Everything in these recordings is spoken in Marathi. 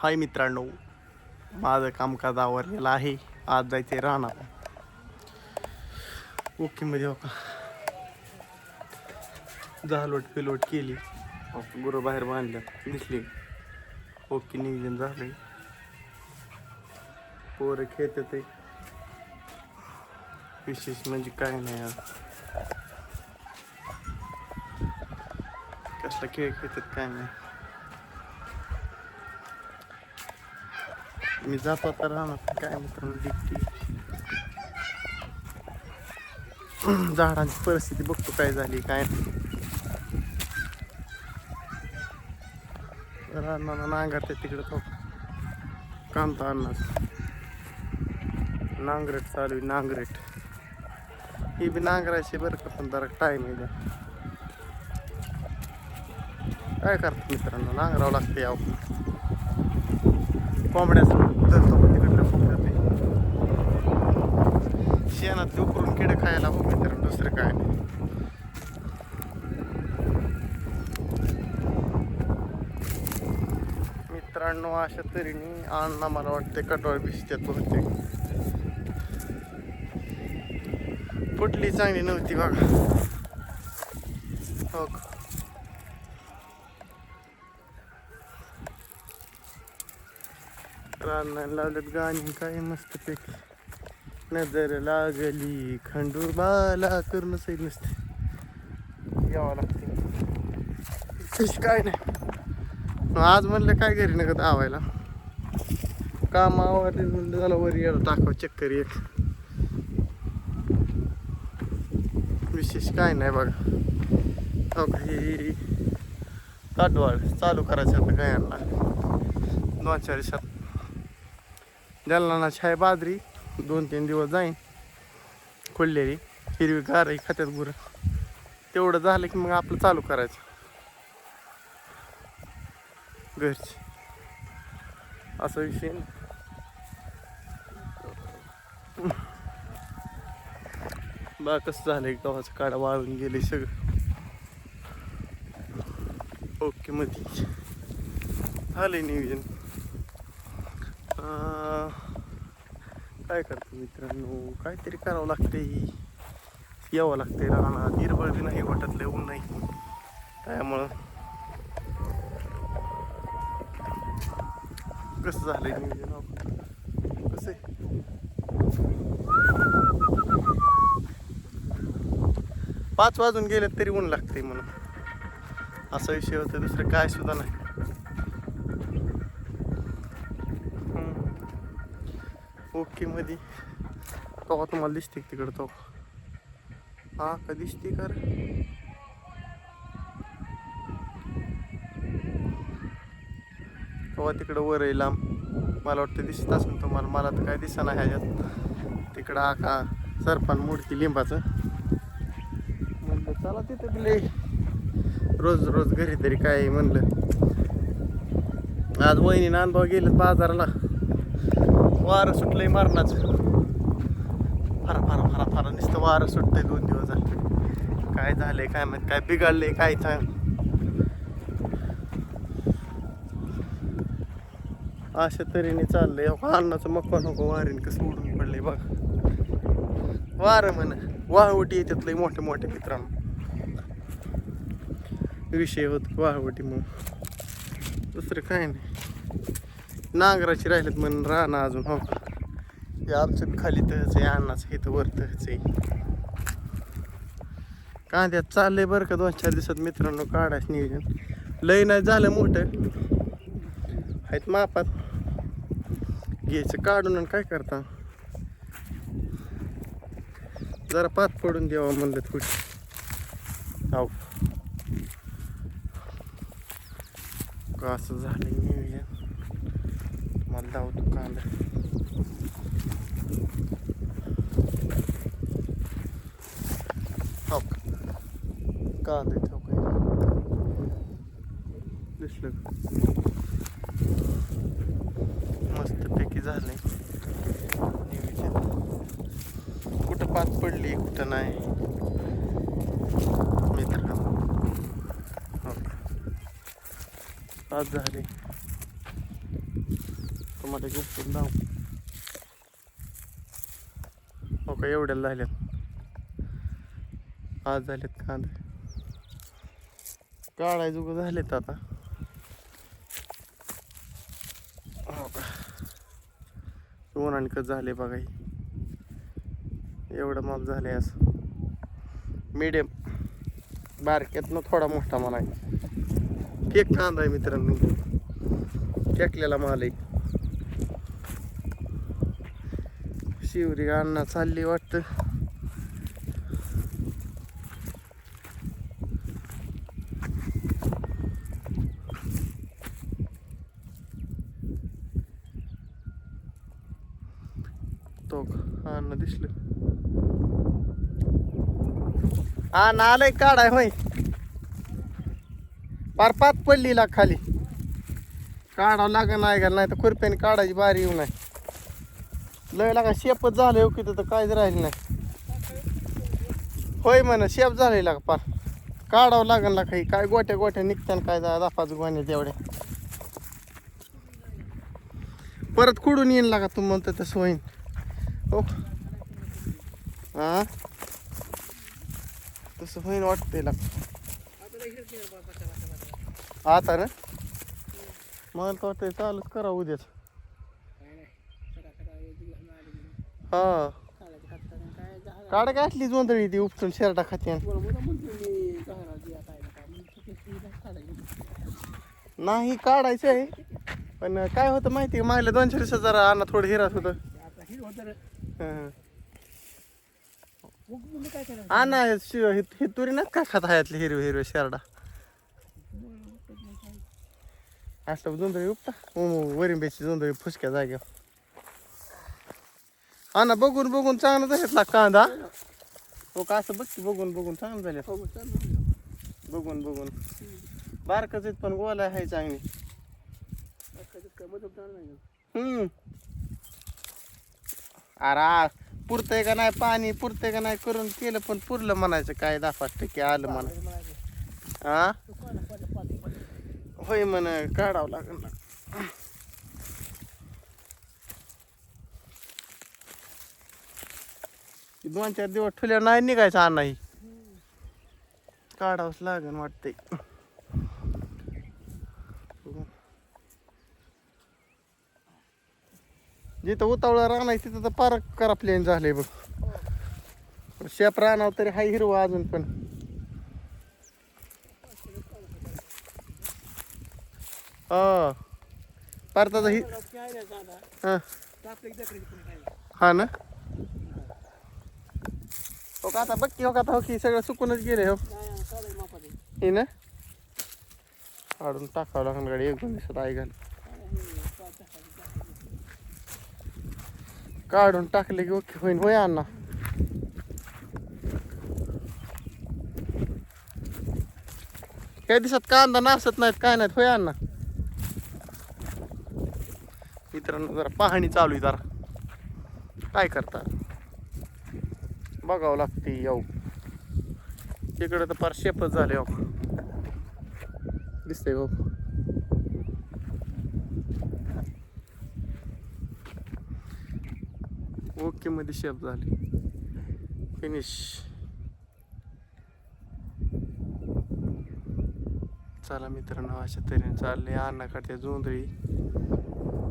हाय मित्रांनो माझं कामकाज आवरलेलं आहे. आज जायचे राहणार ओके मध्ये हो का झालोट पिलोट केली. गुरु बाहेर बांधल्या दिसली. ओके नियोजन झाले पोरं खेळतात ते विशेष म्हणजे काय नाही आज. कसला खेळ खेळतात काय नाही. मी जातो आता राहणार काय मित्रांनो डिक्टी झाडांची परिस्थिती बघतो काय झाली काय नाही. राहणार नांगरते तिकडे तो कांता अन्नाच नांगरट चालू आहे नांगरट. ही बी नांगरायची बरं का पण जरा टाईम आहे काय करतो मित्रांनो नांगरावं लागते यावं कोंबड्याचं. धरतो तिकडलं फुकट ते. शेणात उकरून किडे खायला हो मित्रांनो दुसरं काय नाही. मित्रांनो अशा तऱ्हेने अण्णा मला वाटते कटोळ भिजत्यात होते फुटली चांगली नव्हती बघा. हो मित्रांना रानाला लावल्यात गाणी काय मस्त पैकी नजर लागली खंडूबाला करून सही नसते यावं लागते काय नाही आज म्हणलं काय घरी नका धावायला काम आवडले म्हणलं झालं वर यायला टाकावं चक्कर एक विशेष काय नाही बघा हो का, काटवाड चालू करायचं आता काय आणणार दोन चार दिवसात जलनाची छाय बाजरी दोन तीन दिवस जाईन. खोललेली हिरवी गारही खात्यात गुरं. तेवढं झालं की मग आपलं चालू करायचं. घरची. असा विषय बा कसं झालंय गव्हाचं काडा वाळून गेले सगळं. ओके मध्ये झालंय नियोजन. काय करतो मित्रांनो? काहीतरी करावं लागते यावं लागते राहणार निर्बळ बी नाही वाटत लय ऊन नाही. त्यामुळं कसं झालंय नियोजन? कसं आहे? पाच वाजून गेले तरी ऊन लागते म्हणून. असा विषय होता. दुसरं काय सुद्धा नाही. ओके मध्ये तेव्हा तुम्हाला दिसते तिकडं तो? हा का दिसते कर तेव्हा तिकडं वर आहे लांब. मला वाटतं दिसत असेल तुम्हाला. मला तर काय दिसा नाही ह्याच्यात. तिकडं आका सरपान सरपण मूर्ती लिंबाचं. म्हणलं चला तिथं गेले रोज रोज घरी तरी काय म्हणलं. आज वहिनी नांदभाव गेलेत बाजाराला. वारं सुटलंय मरणाचं. फारा फारा फारा फारा. नुसतं वारं सुटतंय दोन दिवस झाले. काय झालंय काय माहीत काय बिघडलंय काय सांग अशा तऱ्हेने चाललंय. अन्नाचं मक्का नको वारीन कसं उडून पडलंय बघ. वारं म्हण. वाहवटी येतात लय मोठे मोठे मित्रांनो. विषय होत वाहवटी मग दुसरं काय नाही. नांगराची राहिलेत म्हणून राहणं अजून हो. का हे आमचं बी खाली तहच आहे अन्नाचं हे तर वर तहच आहे. कांद्यात चाललंय बरं का दोन चार दिवसात मित्रांनो काढायचं नियोजन. लय नाही झालं मोठं. आहेत मापात. घ्यायचं काढून आणि काय करता? जरा पात पडून द्यावा म्हणलं कुठे हो का असं झालं नियोजन? मला धावतो कांदा हो कांदा ठेव काय दिसलं का मस्तपैकी झालंय नियोजन कुठं पात पडली कुठं नाही मित्र पाच झाले तुम्हाला खूप उपटून हो का एवढ्याला झाल्यात. आज झालेत कांदे. काढाय जुग झालेत आता. हो का. कच झाले बघा एवढं माप झालंय असं. मीडियम बारक्यातनं थोडा मोठा मला आहे केक कांदा आहे मित्रांनो. केकलेला माल आहे. शिवरी अण्णा चालली वाटतं. तो का? अण्णा दिसलं अण्णा आलाय काढाय होय. पार पात पडली ला खाली. काढावं लागेल नाही घाल नाही तर खुरप्याने काढायची बारी येऊ नाही लय लागा शेपच झालं हो की तर काहीच राहिलं नाही. होय म्हण शेप झालंय लागा पार काढावं लागेल ना काही काय गोट्या गोट्या निघत्यान काय दहा गोण्या तेवढ्या. परत कुडून येईन लागा तू म्हणतो तसं होईन. हो. हा तसं होईन वाटतंय लाग. आता ना? मला तर वाटतंय चालूच करा उद्याच. हा. काढ काय असली जोंधळी ती उपटून शेरडा खाते नाही काढायचं आहे. पण काय होतं माहिती आहे मागल्या दोनशे दिवसात जरा अन्न थोडं हिरात होतं. हं. हा हे तुरी ना का खात हायातले हिरवे हिरवे शेरडा? असं जोंधळी उपटा. वरिंब्याची जोंधळी फुसक्या जाग्यावर. हा ना बघून बघून चांगलं झाला कांदा. हो का असं बघ की बघून बघून चांगलं झाले बघून बघून. बारकच आहेत पण गोला आहे चांगली. हम्म. अरे पुरतंय का नाही पाणी पुरतंय का नाही करून केलं पण पुरलं म्हणायचं काय दहा पाच टक्के आलं म्हणा हा? होय म्हण काढावं लागेल दोन चार दिवस ठेवल्यावर नाही निघायचं नाही काढावंच लागेल वाटतंय. जिथं उतावळा राहणार तिथं तर पार करा प्लेन झाले बघ. शेप राहणार तरी हाय हिरवा अजून पण. हा हि. हा हा ना? हो का आता बघ की हो का आता हो की सगळं सुकूनच गेले हो. हे ना? काढून टाकावं लागणार गाडी एकदोन दिवसात आई घाल. काढून टाकले की ओके होईन होय अण्णा? काही दिवसात कांदा नासत नाहीत काय नाहीत होय अण्णा? मित्रांनो जरा पाहणी चालू आहे जरा. काय करता? बघावं लागते येऊ. तिकडं तर फार शेपच झाले हो. दिसतंय हो ओके मध्ये शेप झाले. फिनिश चला मित्रांनो अशा तऱ्हेने चालले अन्ना काढते जोंधळी.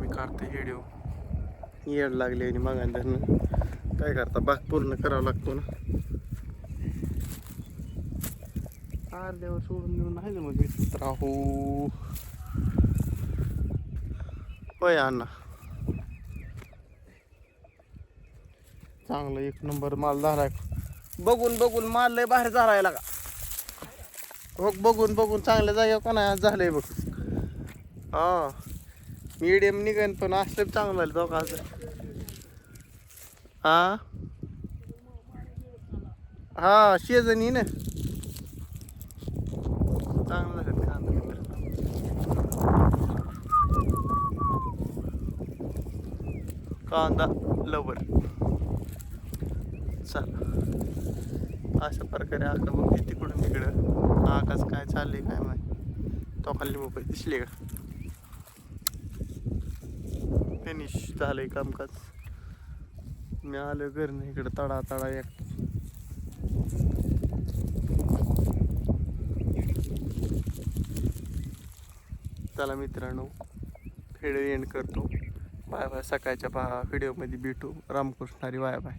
मी काढते हिडिओ येड लागले आणि मग काय करता? बाग पूर्ण करावा लागतो ना? अर्ध्यावर सोडून देऊन नाही मग राहू. होय अण्णा. चांगलं एक नंबर माल झालाय. बघून बघून माल लय बाहेर झालाय लागा हो बघून बघून चांगल्या जागेवर का नाही आज झालंय बघ. हा. मीडियम निघन पण असलं चांगलं झालं दोघांचं. हा? हा शेजणी ना. चांगलं झालं कांदा कांदा लवर. चला. अशा प्रकारे आका बघ तिकडून तिकडं. आकाश काय चालले काय माहिती. तो खाल्ली मोबाईल दिसले का? फिनिश झालंय कामकाज. मी आलो घरनं इकडं तडा तडा एक. चला मित्रांनो व्हिडिओ एंड करतो. बाय बाय सकाळच्या पहा व्हिडिओमध्ये भेटू. Ramkrishnahari bye bye.